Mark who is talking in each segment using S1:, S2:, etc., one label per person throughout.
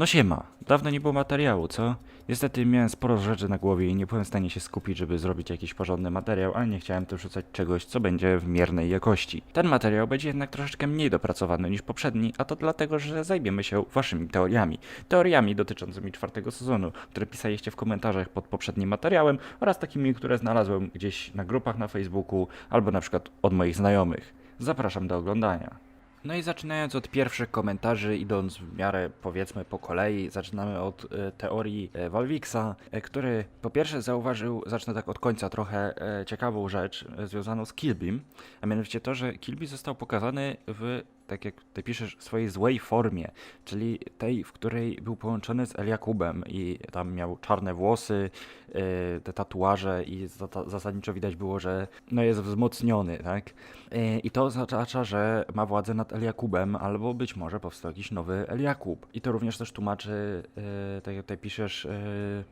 S1: No siema, dawno nie było materiału, co? Niestety miałem sporo rzeczy na głowie i nie byłem w stanie się skupić, żeby zrobić jakiś porządny materiał, ale nie chciałem też rzucać czegoś, co będzie w miernej jakości. Ten materiał będzie jednak troszeczkę mniej dopracowany niż poprzedni, a to dlatego, że zajmiemy się waszymi teoriami. Teoriami dotyczącymi czwartego sezonu, które pisaliście w komentarzach pod poprzednim materiałem oraz takimi, które znalazłem gdzieś na grupach na Facebooku albo na przykład od moich znajomych. Zapraszam do oglądania. No i zaczynając od pierwszych komentarzy, idąc w miarę powiedzmy po kolei, zaczynamy od e, teorii e, Walwixa, e, który po pierwsze zauważył, zacznę tak od końca trochę e, ciekawą rzecz e, związaną z Kilbim, a mianowicie to, że Kilby został pokazany w tak jak ty piszesz, swojej złej formie, czyli tej, w której był połączony z Eliakubem i tam miał czarne włosy, yy, te tatuaże i zasadniczo widać było, że no jest wzmocniony, tak? Yy, I to oznacza, że ma władzę nad Eliakubem, albo być może powstał jakiś nowy Eliakub. I to również też tłumaczy, yy, tak jak tutaj piszesz,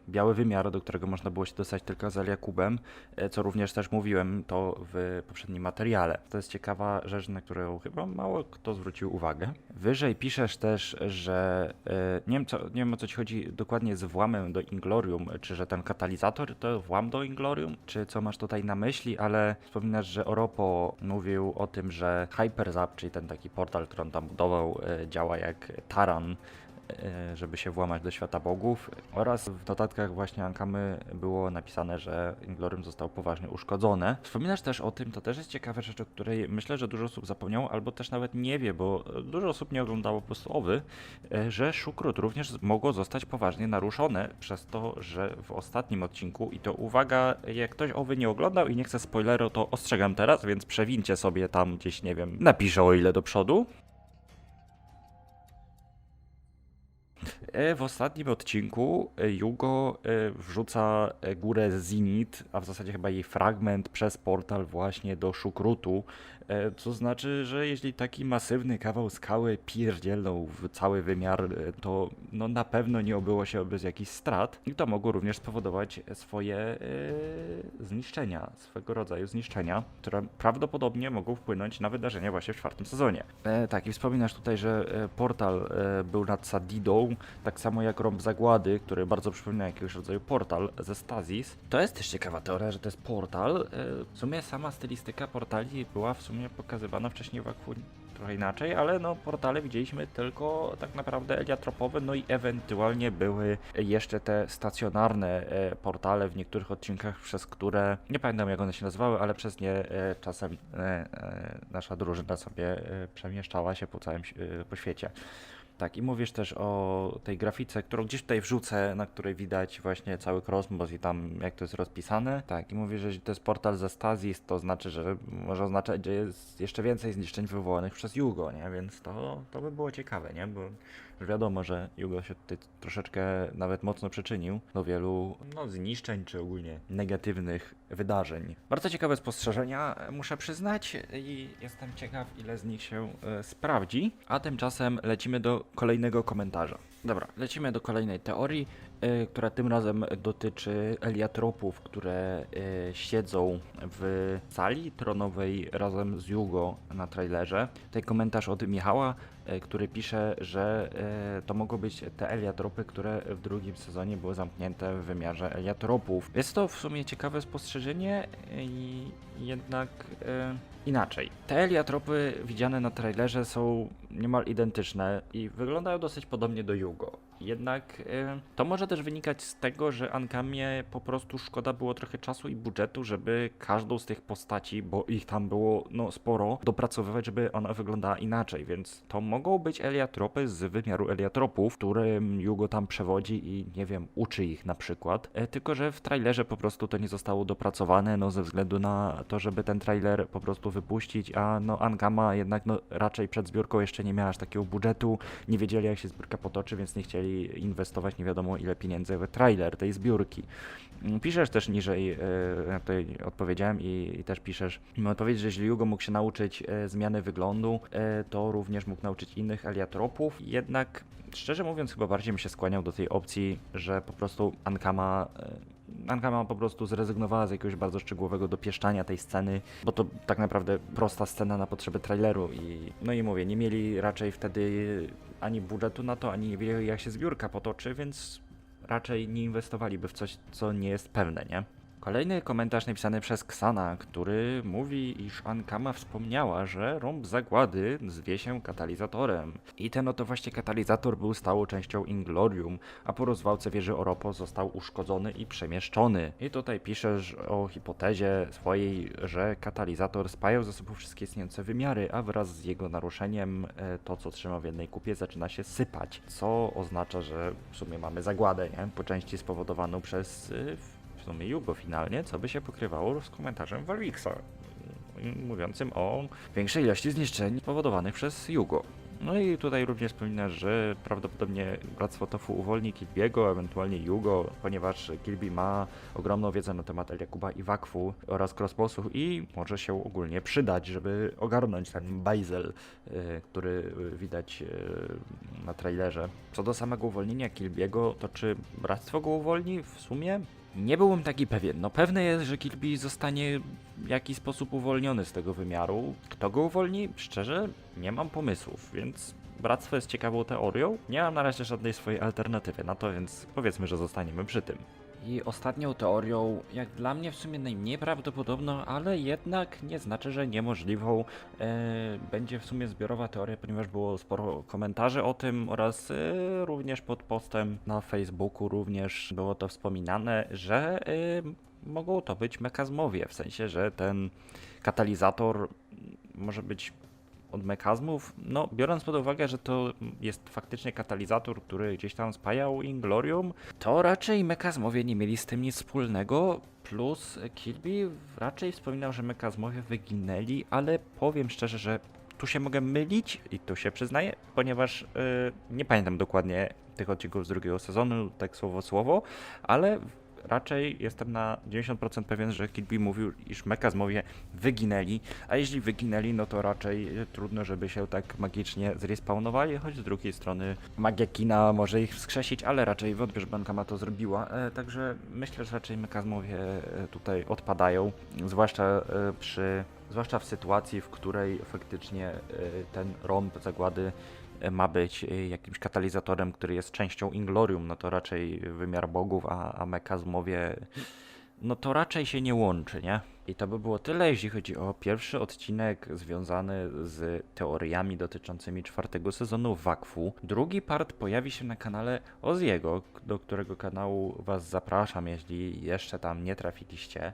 S1: biały wymiar, do którego można było się dostać tylko z Eliakubem, co również też mówiłem to w poprzednim materiale. To jest ciekawa rzecz, na którą chyba mało kto zwrócił uwagę. Wyżej piszesz też, że yy, nie, wiem, co, nie wiem o co ci chodzi dokładnie z włamem do Inglorium, czy że ten katalizator to włam do Inglorium, czy co masz tutaj na myśli, ale wspominasz, że Oropo mówił o tym, że Hyperzap, czyli ten taki portal, który on tam budował, yy, działa jak taran, e, żeby się włamać do świata bogów oraz w notatkach właśnie Ankamy było napisane, że Inglorium zostało poważnie uszkodzone. Wspominasz też o tym, to też jest ciekawa rzecz, o której myślę, że dużo osób zapomniało, albo też nawet nie wie, bo e, dużo osób nie oglądało po prostu Owy, e, że Szukrut również mogło zostać poważnie naruszone przez to, że w ostatnim odcinku, i to uwaga, jak ktoś Owy nie oglądał i nie chce spoileru, to ostrzegam teraz, więc przewincie sobie tam gdzieś, nie wiem, napiszę o ile do przodu. W ostatnim odcinku e, Yugo e, wrzuca e, górę Zenit, a w zasadzie chyba jej fragment przez portal właśnie do Szukrutu, e, co znaczy, że jeśli taki masywny kawał skały pierdzielnął w cały wymiar, e, to no na pewno nie obyło się bez jakichś strat. I to mogło również spowodować swoje e, zniszczenia, swego rodzaju zniszczenia, które prawdopodobnie mogą wpłynąć na wydarzenia właśnie w czwartym sezonie. E, tak, i wspominasz tutaj, że e, portal e, był nad Sadidą, tak samo jak Rąb Zagłady, który bardzo przypomina jakiegoś rodzaju portal ze Stazis. To jest też ciekawa teoria, że to jest portal. E, w sumie sama stylistyka portali była w sumie pokazywana wcześniej w Aqu trochę inaczej, ale no portale widzieliśmy tylko tak naprawdę eliatropowe, no i ewentualnie były jeszcze te stacjonarne e, portale w niektórych odcinkach, przez które, nie pamiętam jak one się nazywały, ale przez nie e, czasem e, nasza drużyna sobie przemieszczała się po całym po świecie. Tak, i mówisz też o tej grafice, którą gdzieś tutaj wrzucę, na której widać właśnie cały kosmos i tam jak to jest rozpisane. Tak, i mówisz, że to jest portal ze Stazis, to znaczy, że może oznaczać, że jest jeszcze więcej zniszczeń wywołanych przez Jugo, nie? Więc to, to by było ciekawe, nie? Bo wiadomo, że Jugo się tutaj troszeczkę nawet mocno przyczynił do wielu no, zniszczeń czy ogólnie negatywnych wydarzeń. Bardzo ciekawe spostrzeżenia, muszę przyznać, i jestem ciekaw, ile z nich się e, sprawdzi. A tymczasem lecimy do kolejnego komentarza. Dobra, lecimy do kolejnej teorii, e, która tym razem dotyczy eliatropów, które e, siedzą w sali tronowej razem z Jugo na trailerze. Tutaj komentarz od Michała, e, który pisze, że e, to mogą być te eliatropy, które w drugim sezonie były zamknięte w wymiarze eliatropów. Jest to w sumie ciekawe spostrzeżenie i jednak e, inaczej. Te eliatropy widziane na trailerze są niemal identyczne i wyglądają dosyć podobnie do Jugo. Jednak e, to może też wynikać z tego, że Ankamie po prostu szkoda było trochę czasu i budżetu, żeby każdą z tych postaci, bo ich tam było no sporo, dopracowywać, żeby ona wyglądała inaczej, więc to mogą być eliatropy z wymiaru eliatropów, którym Jugo tam przewodzi i nie wiem, uczy ich na przykład. E, tylko, że w trailerze po prostu to nie zostało dopracowane, no ze względu na to, żeby ten trailer po prostu wypuścić, a no Ankama jednak no raczej przed zbiórką jeszcze nie miała aż takiego budżetu, nie wiedzieli jak się zbiórka potoczy, więc nie chcieli inwestować nie wiadomo ile pieniędzy w trailer tej zbiórki. Mm, Piszesz też niżej, e, ja tutaj odpowiedziałem i, i też piszesz, mam odpowiedzieć, że jeśli Jugo mógł się nauczyć e, zmiany wyglądu, e, to również mógł nauczyć innych eliatropów, jednak szczerze mówiąc chyba bardziej bym się skłaniał do tej opcji, że po prostu Ankama e, Ankama po prostu zrezygnowała z jakiegoś bardzo szczegółowego dopieszczania tej sceny, bo to tak naprawdę prosta scena na potrzeby traileru i no i mówię, nie mieli raczej wtedy ani budżetu na to, ani nie wiedzieli jak się zbiórka potoczy, więc raczej nie inwestowaliby w coś, co nie jest pewne, nie? Kolejny komentarz napisany przez Ksana, który mówi, iż Ankama wspomniała, że rąb zagłady zwie się katalizatorem. I ten oto właśnie katalizator był stałą częścią Inglorium, a po rozwałce wieży Oropo został uszkodzony i przemieszczony. I tutaj piszesz o hipotezie swojej, że katalizator spajał ze sobą wszystkie istniejące wymiary, a wraz z jego naruszeniem e, to, co trzyma w jednej kupie, zaczyna się sypać, co oznacza, że w sumie mamy zagładę, nie? Po części spowodowaną przez w sumie Jugo finalnie, co by się pokrywało z komentarzem Warwicksa, y, mówiącym o większej ilości zniszczeń spowodowanych przez Jugo. No i tutaj również wspomina, że prawdopodobnie Bractwo Tofu uwolni Kilbiego, ewentualnie Jugo, ponieważ Kilbi ma ogromną wiedzę na temat El Jakuba i Wakfu oraz Crossbossu i może się ogólnie przydać, żeby ogarnąć ten bajzel, y, który widać y, na trailerze. Co do samego uwolnienia Kilbiego, to czy Bractwo go uwolni? W sumie nie byłem taki pewien. No pewne jest, że Kilby zostanie w jakiś sposób uwolniony z tego wymiaru. Kto go uwolni? Szczerze, nie mam pomysłów, więc Bractwo jest ciekawą teorią. Nie mam na razie żadnej swojej alternatywy na to, więc powiedzmy, że zostaniemy przy tym. I ostatnią teorią, jak dla mnie w sumie najmniej prawdopodobną, ale jednak nie znaczy, że niemożliwą, e, będzie w sumie zbiorowa teoria, ponieważ było sporo komentarzy o tym oraz e, również pod postem na Facebooku również było to wspominane, że e, mogą to być mekazmowie, w sensie, że ten katalizator może być od mekazmów, no biorąc pod uwagę, że to jest faktycznie katalizator, który gdzieś tam spajał Inglorium, to raczej mekazmowie nie mieli z tym nic wspólnego, plus Kilby raczej wspominał, że mekazmowie wyginęli, ale powiem szczerze, że tu się mogę mylić i tu się przyznaję, ponieważ yy, nie pamiętam dokładnie tych odcinków z drugiego sezonu, tak słowo słowo, ale raczej jestem na 90% pewien, że Kilby mówił, iż mekazmowie wyginęli, a jeśli wyginęli, no to raczej trudno, żeby się tak magicznie zrespawnowali, choć z drugiej strony magia kina może ich wskrzesić, ale raczej wątpię, że Bankama to zrobiła, e, także myślę, że raczej mekazmowie e, tutaj odpadają, zwłaszcza e, przy zwłaszcza w sytuacji, w której faktycznie ten rąb zagłady ma być e, jakimś katalizatorem, który jest częścią Inglorium, no to raczej wymiar bogów, a, a mekazmowie, no to raczej się nie łączy, nie? I to by było tyle, jeśli chodzi o pierwszy odcinek związany z teoriami dotyczącymi czwartego sezonu Wakfu. Drugi part pojawi się na kanale Oziego, do którego kanału Was zapraszam, jeśli jeszcze tam nie trafiliście.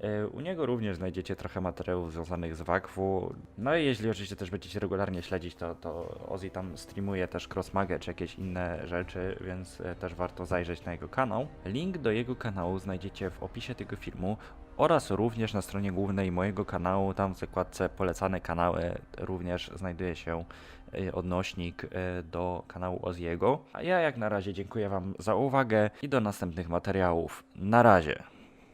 S1: E, U niego również znajdziecie trochę materiałów związanych z Wakfu. No i jeśli oczywiście też będziecie regularnie śledzić, to, to Ozzy tam streamuje też crossmagę czy jakieś inne rzeczy, więc e, też warto zajrzeć na jego kanał. Link do jego kanału znajdziecie w opisie tego filmu oraz również na stronie głównej mojego kanału, tam w zakładce polecane kanały również znajduje się e, odnośnik e, do kanału Oziego. A ja jak na razie dziękuję Wam za uwagę i do następnych materiałów. Na razie.